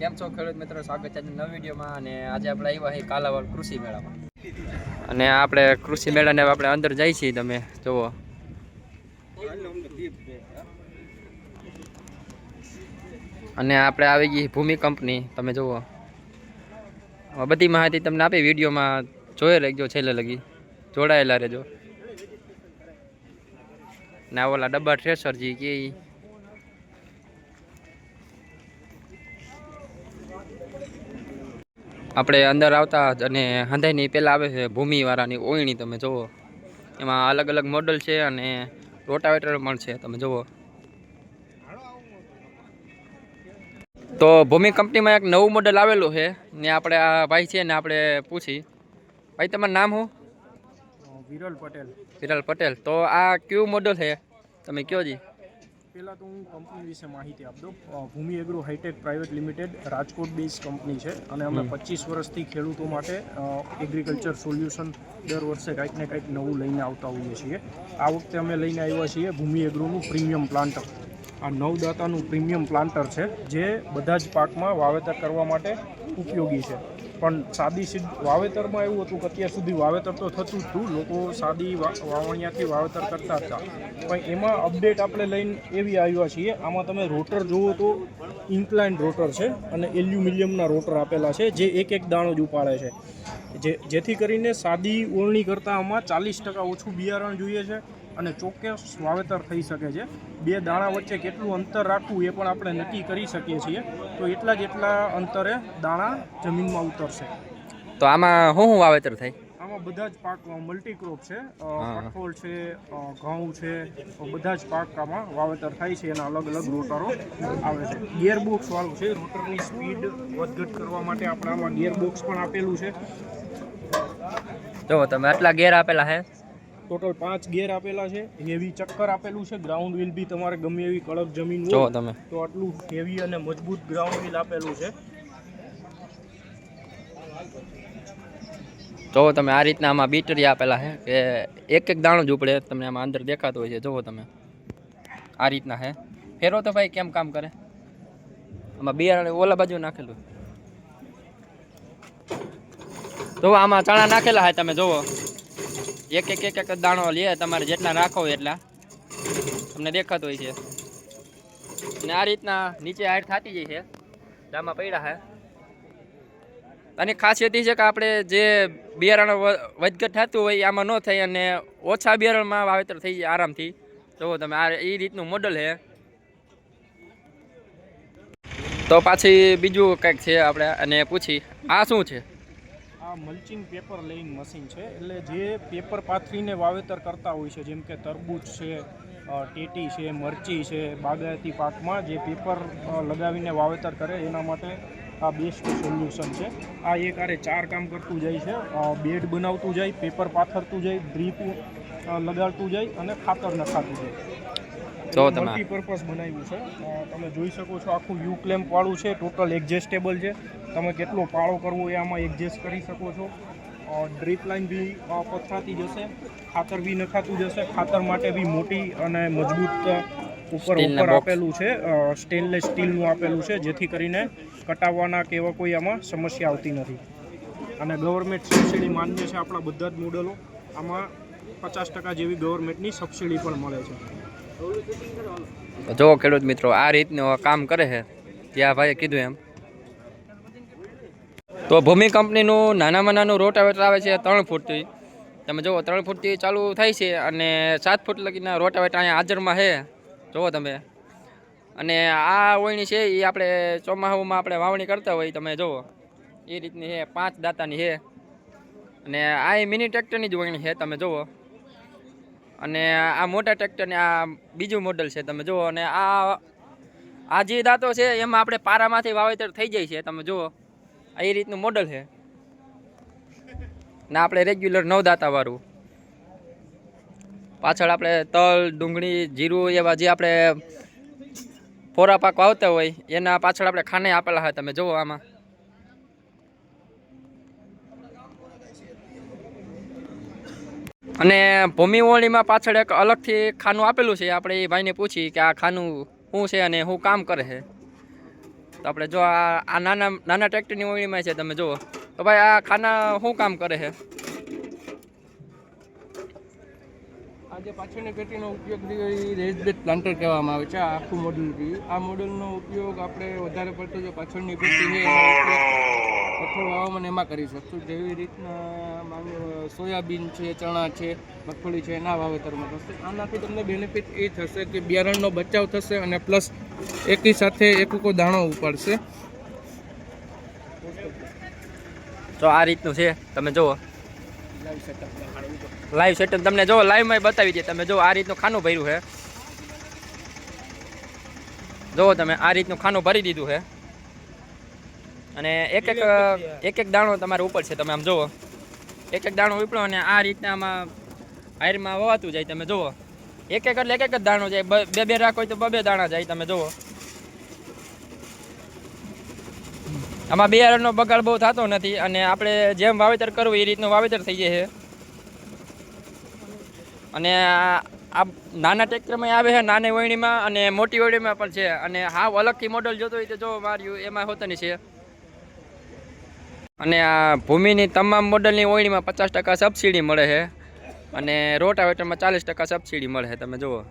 કેમ છો ખેડૂત મિત્રો? સ્વાગત છે નવી વિડીયોમાં અને આજે આપણે આવ્યા છીએ કાલાવાડ કૃષિ મેળામાં. અને આપણે કૃષિ મેળાને આપણે અંદર જઈ છીએ તમે, જુઓ. અને આપણે આવી ગઈ ભૂમિ કંપની, તમે જુઓ. બધી માહિતી તમને આપી વિડીયોમાં જોઈ લેજો છેલ્લે લગી, જોડાયેલા રહેજો. ના ઓલા ડબ્બા ટ્રેસરજી કે આપણે અંદર આવતા અને હંધાઈની પહેલાં આવે છે ભૂમિવાળાની ઓયણી તમે જુઓ. એમાં અલગ અલગ મોડલ છે અને રોટાવેટર પણ છે તમે જુઓ. તો ભૂમિ કંપનીમાં એક નવું મોડલ આવેલું છે ને આપણે આ ભાઈ છે ને આપણે પૂછી. ભાઈ તમારું નામ શું? વિરલ પટેલ. વિરલ પટેલ. તો આ કયું મોડલ છે? તમે કયો જી? પહેલાં તો હું કંપની વિશે માહિતી આપ દઉં Bhumi agro hitech private limited Rajkot base company છે અને અમે પચીસ વર્ષથી ખેડૂતો માટે એગ્રીકલ્ચર સોલ્યુશન દર વર્ષે કંઈક ને કંઈક નવું લઈને આવતા હોઈએ છીએ. આ વખતે અમે લઈને આવ્યા છીએ ભૂમિ એગ્રોનું પ્રીમિયમ પ્લાન્ટર. આ નવદાતાનું પ્રીમિયમ પ્લાન્ટર છે જે બધા જ પાકમાં વાવેતર કરવા માટે ઉપયોગી છે. પણ સાદી સીધ વાવેતરમાં એવું હતું કે અત્યાર સુધી વાવેતર તો થતું જ હતું. લોકો સાદી વાવણિયાથી વાવેતર કરતા હતા. પણ એમાં અપડેટ આપણે લઈને એવી આવ્યા છીએ. આમાં તમે રોટર જુઓ તો ઇન્ક્લાઇન રોટર છે અને એલ્યુમિનિયમના રોટર આપેલા છે, જે એક એક દાણો જ ઉપાડે છે. જે, જેથી કરીને સાદી ઓળણી કરતાં આમાં ચાલીસ ટકા ઓછું બિયારણ જોઈએ છે. અને ચોક્કસ વાવેતર થઈ શકે છે. બે દાણા વચ્ચે કેટલું અંતર રાખવું એ પણ આપણે નક્કી કરી શકીએ છીએ. તો એટલા જ એટલા અંતરે દાણા જમીનમાં ઉતરશે. તો આમાં શું શું વાવેતર થાય? આમાં બધા જ પાક મલ્ટીક્રોપ છે. કઠોળ છે ઘઉં છે બધા જ પાક આમાં વાવેતર થાય છે એના અલગ અલગ રોટરો આવે છે. ગિયરબોક્સ વાળું છે. રોટરની સ્પીડ વધઘટ કરવા માટે આપણે આમાં ગિયરબોક્સ પણ આપેલું છે. જો તમે આટલા ગેર આપેલા છે ટોટલ પાંચ ગેર આપેલા છે. હેવી ચક્કર આપેલું છે. ગ્રાઉન્ડ વ્હીલ બી તમારે ગમે એવી કડક જમીન જો તમે. તો આટલું હેવી અને મજબૂત ગ્રાઉન્ડ વ્હીલ આપેલું છે. જોવો તમે આ રીતના આમાં બીટરી આપેલા છે કે એક એક દાણો જ ઉપડે તમને આમાં અંદર દેખાતો હોય છે. જુઓ તમે. આ રીતના છે. ફેરો તો ભાઈ કેમ કામ કરે? આમાં બિયારણ ઓલા બાજુ નાખેલું. જોવો આમાં ચણા નાખેલા છે તમે જુઓ. એક એક એક એક દાણો લે, તમારે જેટલા રાખો એટલા. તમને દેખાતો હોય છે. અને આ રીતના નીચે હાઈટ થતી જાય છે. દામાં પડ્યા છે. અને ખાસિયત એ છે કે આપણે જે બિયારણ વધઘટ થતું હોય આમાં ન થાય અને ઓછા બિયારણમાં વાવેતર થઈ જાય આરામથી. જુઓ તમે આ એ રીતનું મોડલ છે. તો પાછી બીજું કંઈક છે આપણે અને પૂછી, આ શું છે? આ મલ્ચિંગ પેપર લેઇંગ મશીન છે. એટલે જે પેપર પાથરીને વાવેતર કરતા હોય છે, જેમ કે તરબૂચ છે ટેટી છે, મરચી છે, બાગાયતી પાકમાં જે પેપર લગાવીને વાવેતર કરે, એના માટે આ બેસ્ટ સોલ્યુશન છે. આ એક આરે ચાર કામ કરતું જાય છે. બેડ બનાવતું જાય પેપર પાથરતું જાય ડ્રીપ લગાડતું જાય અને ખાતર નખાતું જાય. જો તમે મલ્ટીપર્પઝ બનાવ્યું છે. તમે જોઈ શકો છો આખું યુ ક્લેમ્પ વાળું છે. ટોટલ એડજસ્ટેબલ છે. તમે કેટલો પાળો કરવો એ આમાં એડજસ્ટ કરી શકો છો. ડ્રીપ લાઇન બી પથરાતી જશે. ખાતર બી નખાતું જશે. ખાતર માટે બી મોટી અને મજબૂત ઉપર ઉપર આપેલું છે. સ્ટેનલેસ સ્ટીલનું આપેલું છે જેથી કરીને કટાવવાના કે એવા કોઈ આમાં સમસ્યા આવતી નથી. અને ગવર્મેન્ટ સબસિડી માન્ય છે આપણા બધા જ મોડલો આમાં પચાસ ટકા જેવી ગવર્મેન્ટની સબસિડી પણ મળે છે. જો ખેડૂત મિત્રો, આ રીતનું કામ કરે છે. ત્યાં ભાઈએ કીધું એમ. તો ભૂમિ કંપનીનું નાનામાં નાનું રોટાવેટર આવે છે ત્રણ ફૂટથી. તમે જુઓ, ત્રણ ફૂટથી ચાલુ થાય છે અને સાત ફૂટ લગીના રોટાવેટર અહીંયા હાજરમાં છે. જુઓ તમે. અને આ ઓળણી છે એ આપણે ચોમાસામાં આપણે વાવણી કરતા હોય, તમે જુઓ. એ રીતની છે, પાંચ દાતાની છે. અને આ એ મિની ટ્રેક્ટરની જ ઓળણી છે, તમે જુઓ. અને આ મોટા ટ્રેક્ટરને આ બીજું મોડલ છે, તમે જુઓ. અને આ આ જે દાંતો છે, એમાં આપણે પારામાંથી વાવેતર થઈ જાય છે, તમે જુઓ. એ રીતનું મોડલ છે. ને આપણે રેગ્યુલર નવ દાંતાવાળું પાછળ આપણે તલ, ડુંગળી, જીરું એવા જે આપણે ફોરા પાક વાવતા હોય, એના પાછળ આપણે ખાને આપેલા હોય, તમે જુઓ આમાં. અને ભૂમિ ઓળીમાં પાછળ એક અલગથી ખાનું આપેલું છે. આપણે એ ભાઈને પૂછી કે આ ખાનું શું છે અને શું કામ કરે છે. તો આપણે જો આ આ નાના નાના ટ્રેક્ટરની ઓળીમાં છે તમે જુઓ. તો ભાઈ આ ખાના શું કામ કરે છે? આ જે પાછળની પેટીનો ઉપયોગ રેસબેટ પ્લાન્ટર કહેવામાં આવે છે, આ આખું મોડલ આ મોડલનો ઉપયોગ આપણે વધારે પડતો જો પાછળની પેટી છે કઠોળ વાવવામાં એમાં કરી શકશું જેવી રીતના માનો સોયાબીન છે, ચણા છે, મગફળી છે, એના વાવેતરમાં થશે આનાથી તમને બેનિફિટ એ થશે કે બિયારણનો બચાવ થશે અને પ્લસ એકી સાથે એકુકો દાણો ઉપાડશે. તો આ રીતનું છે. તમે જુઓ. લાઈવ સેટઅપ તમને જો લાઈવમાં બતાવી દે. તમે જો આ રીતનું ખાનું ભર્યું છે. જુઓ તમે, આ રીતનું ખાનું ભરી દીધું છે. અને એક એક એક એક દાણો તમારે ઉપર છે તમે આમ જુઓ. એક એક દાણો ઉપડો અને આ રીતના આમાં હાયરમાં વવાતું જાય તમે જુઓ. એક એક એટલે એક એક જ દાણો જાય. બ- બે રાખો હોય તો બે બે દાણા જાય તમે જુઓ. આમાં બિયારણનો બગાડ બહુ થતો નથી અને આપણે જેમ વાવેતર કરવું એ રીતનું વાવેતર થઈ જાય છે. અને આ નાના ટ્રેક્ટરમાં આવે છે નાની વણીમાં અને મોટી વણીમાં પણ છે. અને હાવ અલગથી મોડલ જોતો હોય તો જો માર્યું એમાં હોતાની છે. અને આ ભૂમિની તમામ મોડલની ઓળણીમાં પચાસ ટકા સબસિડી મળે છે. અને રોટાવેટરમાં ચાલીસ ટકા સબસિડી મળે છે, તમે જુઓ.